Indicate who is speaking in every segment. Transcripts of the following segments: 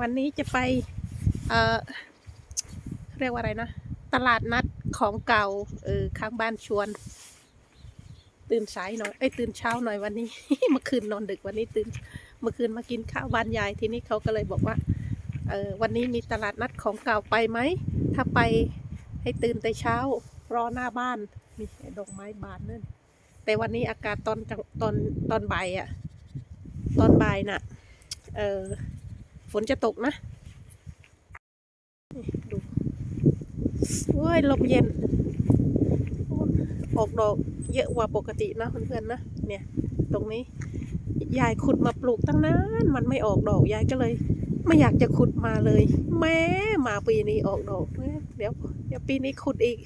Speaker 1: วันนี้จะไป เออเรียกว่าอะไรนะ ตลาดนัดของเก่า เออ ข้างบ้านชวน ตื่นสายหน่อย เอ้ย ตื่นเช้าหน่อยวันนี้ เมื่อคืนนอนดึกวันนี้ตื่น เมื่อคืนมากินข้าวบ้านยาย ทีนี้เขาก็เลยบอกว่า เออ วันนี้มีตลาดนัดของเก่าไปไหม ถ้าไปให้ตื่นแต่เช้า รอหน้าบ้าน มีดอกไม้บานนั่น แต่วันนี้อากาศตอนตอนตอนบ่ายอะตอนบ่ายน่ะ เออฝนจะตกนะ ดูเว้ยลมเย็น ออกดอกเยอะกว่าปกตินะเพื่อนๆนะ เนี่ย ตรงนี้ ยายขุดมาปลูกตั้งนาน มันไม่ออกดอก ยายก็เลย ไม่อยากจะขุดมาเลย แม้มาปีนี้ออกดอก เดี๋ยว เดี๋ยวปีนี้ขุดอีก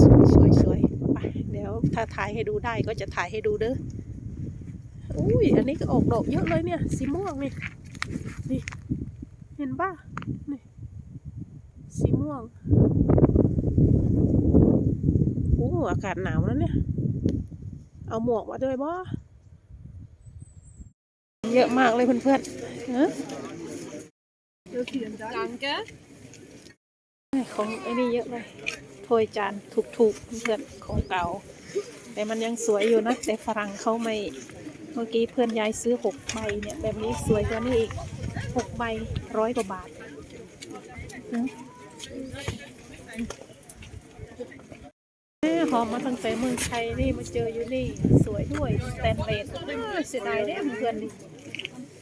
Speaker 1: สวยสวยสวยไปเดี๋ยว ถ้าถ่ายให้ดูได้ก็จะถ่ายให้ดูเด้ออุ้ยอันนี้ก็ออกดอกเยอะเลยเนี่ย สีม่วงนี่นี่เห็นป่ะนี่สีม่วงโอ้อากาศหนาวแล้วเนี่ย เอาหมวกมาด้วยบ่เยอะมากเลยเพื่อนๆฮะ
Speaker 2: Danke.
Speaker 1: ของไอ้นี่เยอะเลยถ้วยจานถูกๆเพื่อนของเก่า แต่มันยังสวยอยู่นะ แต่ฝรั่งเขาไม่ เมื่อกี้เพื่อนยายซื้อหกใบเนี่ย แบบนี้สวยกว่านี้อีกหกใบร้อยกว่าบาทหืมแม่หอมมาตั้งแต่เมืองไทยนี่มาเจออยู่นี่ สวยด้วยสแตนเลสเสียดายเด้เพื่อนดิ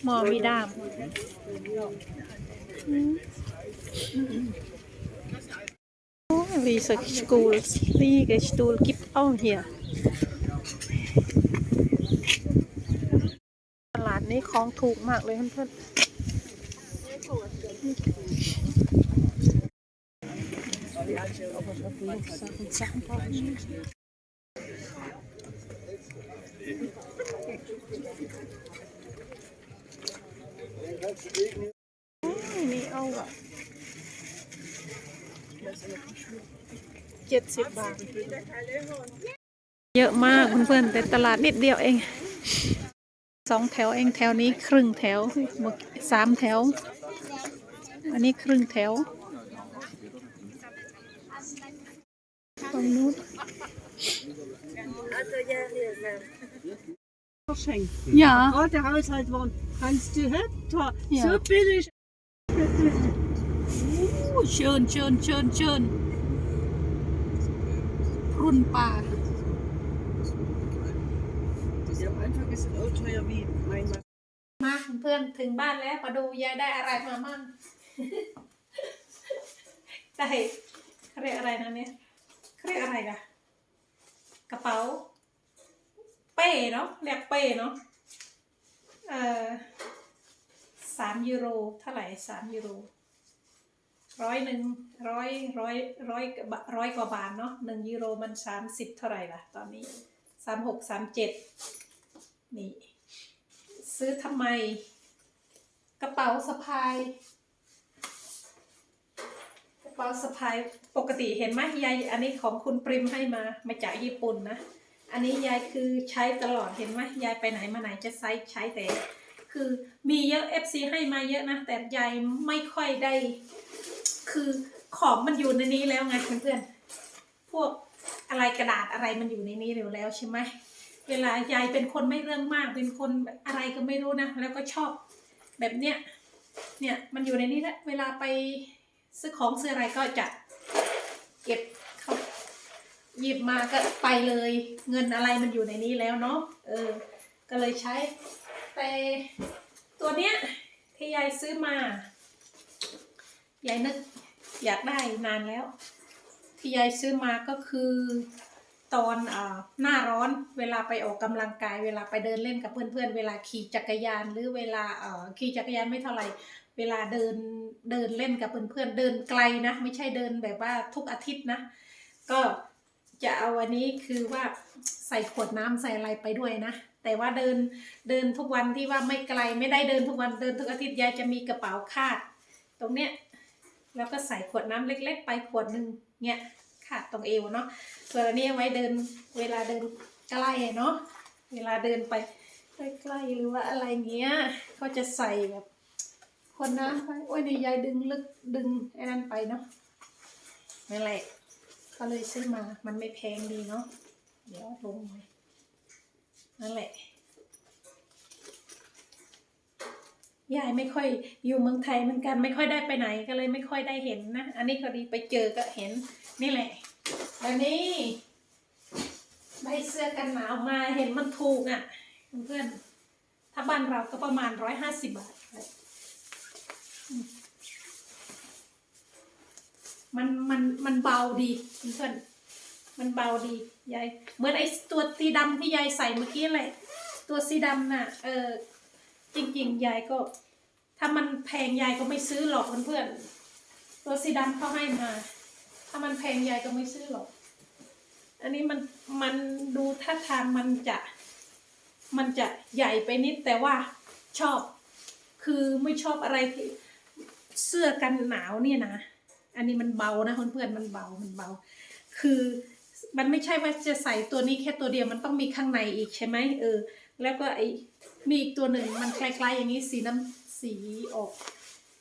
Speaker 1: หมอมีดาม อืม Oh, Visa School. Riga Stuhl gibt auch hier. ตลาดนี้ของถูกมากเลยเพื่อนๆนี่เอาอะ เจ็ดสิบบาท เยอะมากเพื่อนๆแต่ตลาดนิดเดียวเองสองแถวเองแถวนี้ครึ่งแถวเมื่อกี้สามแถว อันนี้ครึ่งแถวตรงนู้น
Speaker 2: Also ja, hier ist er.
Speaker 3: verschenken.
Speaker 1: อย่า
Speaker 3: Gerade Haushalt waren, kannst du, hä? Toll.
Speaker 1: Ja.
Speaker 3: So billig.
Speaker 1: อู้เชิญเชิญเชิญเชิญ รุ่นป่า
Speaker 3: Ja, am Anfang ist es auch teuer wie mein Mann.
Speaker 1: มาเพื่อนถึงบ้านแล้วมาดูยายได้อะไรมามั่งได้เขาเรียกอะไรนะเนี่ยเขาเรียกอะไรกันกระเป๋า เป้เนาะเรียกเป้เนาะเออสามยูโรเท่าไหร่สามยูโร ร้อยหนึ่งร้อยร้อยร้อยร้อยกว่าบาทเนาะหนึ่งยูโรมันสามสิบเท่าไหร่ล่ะ ตอนนี้สามหกสามเจ็ดนี่ ซื้อทำไม กระเป๋าสะพาย กระเป๋าสะพายปกติเห็นไหมยายอันนี้ของคุณปริมให้มามาจากญี่ปุ่นนะ อันนี้ยายคือใช้ตลอดเห็นไหมยายไปไหนมาไหนจะใช้ใช้แต่ คือมีเยอะ FC ให้มาเยอะนะ แต่ยายไม่ค่อยได้ คือของมันอยู่ในนี้แล้วไงเพื่อนๆพวกอะไรกระดาษอะไรมันอยู่ในนี้เร็วแล้วใช่ไหมเวลายายเป็นคนไม่เรื่องมาก เป็นคนอะไรก็ไม่รู้นะ แล้วก็ชอบแบบเนี้ย เนี่ยมันอยู่ในนี้แหละเวลาไปซื้อของซื้ออะไรก็จะเก็บเขาหยิบมาก็ไปเลย เงินอะไรมันอยู่ในนี้แล้วเนาะ เออ ก็เลยใช้ แต่ตัวเนี้ยที่ยายซื้อมา ยายนึก อยากได้นานแล้ว ที่ยายซื้อมาก็คือตอนอหน้าร้อนเวลาไปออกกำลังกาย เวลาไปเดินเล่นกับเพื่อนๆ เวลาขี่จักรยาน หรือเวลาขี่จักรยานไม่เท่าไหร่เวลาเดินเดินเล่นกับเพื่อนๆเดินไกลนะไม่ใช่เดินแบบว่าทุกอาทิตย์นะ ก็จะเอาอันนี้คือว่าใส่ขวดน้ำใส่อะไรไปด้วยนะ แต่ว่าเดินเดินทุกวันที่ว่าไม่ไกลไม่ได้เดินทุกวันเดินทุกอาทิตย์ยายจะมีกระเป๋าคาด ตรงเนี้ย แล้วก็ใส่ขวดน้ำเล็ก ๆ ไปขวดหนึ่งเนี่ยขาดตรงเอวเนาะส่วนอันนี้ไว้เดินเวลาเดินใกล้เนาะเวลาเดินไปใกล้ๆหรือว่าอะไรเงี้ยเขาจะใส่แบบคนน้ำไปโอ้ยนี่ยายดึงลึกดึงไอ้นั่นไปเนาะนั่นแหละก็เลยซื้อมามันไม่แพงดีเนาะเดี๋ยวลงเลยนั่นแหละ ยายไม่ค่อยอยู่เมืองไทยเหมือนกันไม่ค่อยได้ไปไหนก็เลยไม่ค่อยได้เห็นนะ อันนี้ก็ดีไปเจอก็เห็นนี่แหละแล้วนี่ได้เสื้อกันหนาวมาเห็นมันถูกอะเพื่อนถ้าบ้านเราก็ประมาณร้อยห้าสิบบาท มันมันมันเบาดีเพื่อนมันเบาดียายเหมือนไอ้ตัวสีดำที่ยายใส่เมื่อกี้เลยตัวสีดำน่ะ เออจริงๆยายก็ ถ้ามันแพงยายก็ไม่ซื้อหรอกเพื่อนๆตัวสีดำเขาให้มา ถ้ามันแพงยายก็ไม่ซื้อหรอก อันนี้มันมันดูท่าทางมันจะมันจะใหญ่ไปนิดแต่ว่าชอบ คือไม่ชอบอะไรที่เสื้อกันหนาวเนี่ยนะ อันนี้มันเบานะเพื่อนๆมันเบา มันเบา คือมันไม่ใช่ว่าจะใส่ตัวนี้แค่ตัวเดียวมันต้องมีข้างในอีกใช่ไหมเออ แล้วก็ไอมีอีกตัวหนึ่งมันคล้ายๆอย่างนี้สีน้ำ สีออก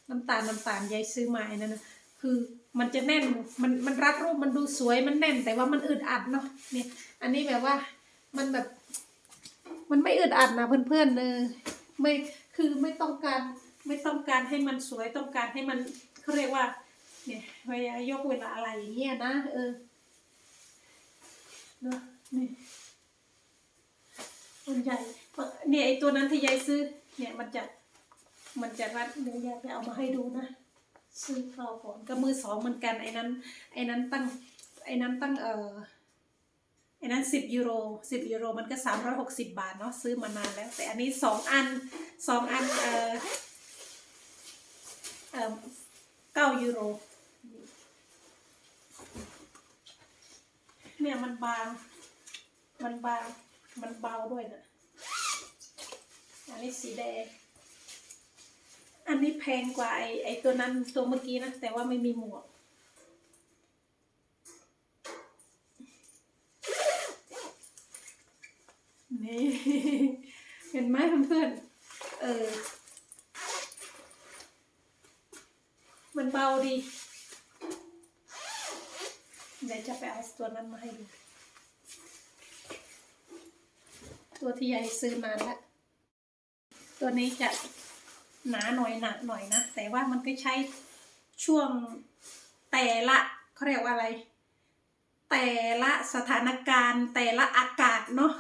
Speaker 1: น้ำตาลน้ำตาลยายซื้อมาไอ้นั่นนะคือมันจะแน่นมันมันรัดรูปมันดูสวยมันแน่นแต่ว่ามันอึดอัดเนาะเนี่ย อันนี้แบบว่ามันแบบ มันไม่อึดอัดนะเพื่อนๆเออไม่คือไม่ต้องการไม่ต้องการให้มันสวยต้องการให้มันเขาเรียกว่า เนี่ยเวลายกเวลาอะไรอย่างเงี้ยนะเออเนาะนี่มันใหญ่เนี่ยไอตัวนั้นที่ยายซื้อ เนี่ยมันจะ มันจะรัดเดี๋ยวยายไปเอามาให้ดูนะซื้อเข้าก่อนก็มือสองเหมือนกันไอ้นั้นไอ้นั้นตั้งไอ้นั้นตั้งเออไอ้นั้นสิบยูโรสิบยูโรมันก็สามร้อยหกสิบบาทเนาะซื้อมานานแล้ว แต่อันนี้สองอันสองอันเออเออเก้ายูโรเนี่ยมันบาง มันบาง มันเบาด้วยนะอันนี้สีแดง อันนี้แพงกว่าไอไอตัวนั้นตัวเมื่อกี้นะ แต่ว่าไม่มีหมวก นี่ เห็นไหมเพื่อนๆเออ มันเบาดีเดี๋ยวจะไปเอาตัวนั้นมาให้ดู ตัวที่ยายซื้อนานแล้วตัวนี้จะ หนาหน่อยหนักหน่อยนะ แต่ว่ามันก็ใช้ช่วงแต่ละเขาเรียกว่าอะไร แต่ละสถานการณ์แต่ละอากาศเนาะ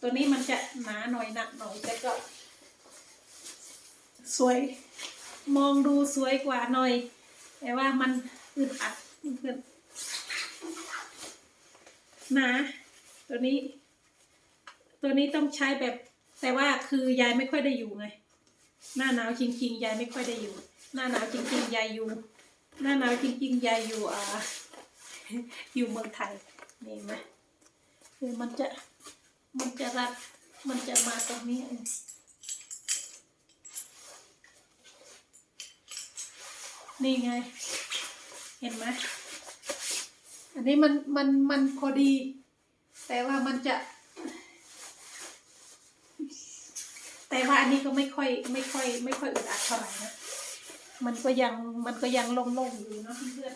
Speaker 1: ตัวนี้มันจะหนาหน่อยหนักหน่อยแต่ก็ สวยมองดูสวยกว่าหน่อย แต่ว่ามันอึดอัดเพื่อนหนาตัวนี้ ตัวนี้ต้องใช้แบบแต่ว่าคือยายไม่ค่อยได้อยู่ไง หน้าหนาวจริงๆยายไม่ค่อยได้อยู่ หน้าหนาวจริงๆยายอยู่ หน้าหนาวจริงๆยายอยู่อ่าอยู่เมืองไทยนี่เห็นไหมคือมันจะมันจะรัดมันจะมาตรงนี้นี่ไง เห็นไหมอันนี้มันมันมันพอดี แต่ว่ามันจะ แต่ว่าอันนี้ก็ไม่ค่อยไม่ค่อย ไม่ค่อยอึดอัดเท่าไหร่นะ มันก็ยังมันก็ยังโล่งๆอยู่เนอะเพื่อน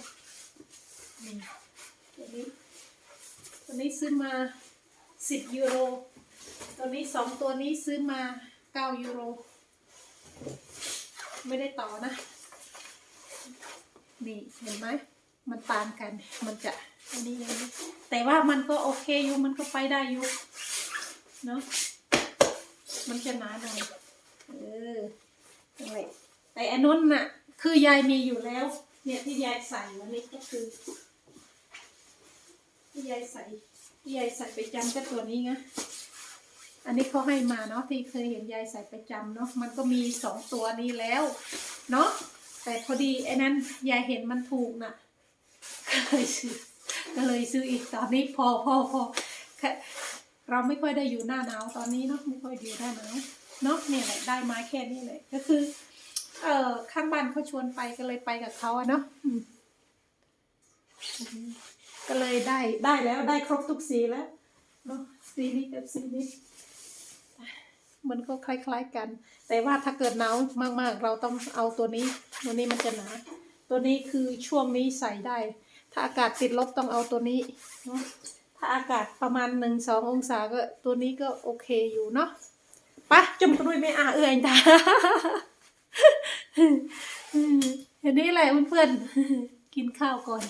Speaker 1: ๆนี่ตัวนี้ตัวนี้ซื้อมาสิบยูโร ตัวนี้สองตัวนี้ซื้อมาเก้ายูโร ไม่ได้ต่อนะ นี่เห็นไหม มันต่างกัน มันจะอันนี้อย่างนี้แต่ว่ามันก็โอเคอยู่ มันก็ไปได้อยู่ เนาะ มันจะหนาหน่อยเออนั่นแหละแต่อันนู้นน่ะ คือยายมีอยู่แล้ว เนี่ยที่ยายใส่วันนี้ก็คือ ที่ยายใส่ที่ยายใส่ไปจำก็ตัวนี้ไงอันนี้เขาให้มาเนาะที่เคยเห็นยายใส่ประจำเนาะมันก็มีสองตัวนี้แล้วเนาะแต่พอดีไอ้นั้นยายเห็นมันถูกน่ะก็เลยซื้อก็เลยซื้ออีกตอนนี้พอพอพอแค่ เราไม่ค่อยได้อยู่หน้าหนาวตอนนี้เนาะไม่ค่อยอยู่หน้าหนาวเนาะเนี่ยแหละได้ไม้แค่นี้เลยก็คือ เอ่อข้างบ้านเขาชวนไปก็เลยไปกับเขาอะเนาะก็เลยได้ได้แล้วได้ครบทุกสีแล้วเนาะสีนี้กับสีนี้มันก็คล้าย ๆกัน แต่ว่าถ้าเกิดหนาวมากๆ เราต้องเอาตัวนี้ ตัวนี้มันจะหนา ตัวนี้คือช่วงนี้ใส่ได้ ถ้าอากาศติดลบต้องเอาตัวนี้เนาะ ถ้าอากาศประมาณหนึ่งสององศาก็ตัวนี้ก็โอเคอยู่เนาะปะจมกระดุยไม่อาเอื่อยตาเห็นนี้แหละเพื่อนๆกินข้าวก่อน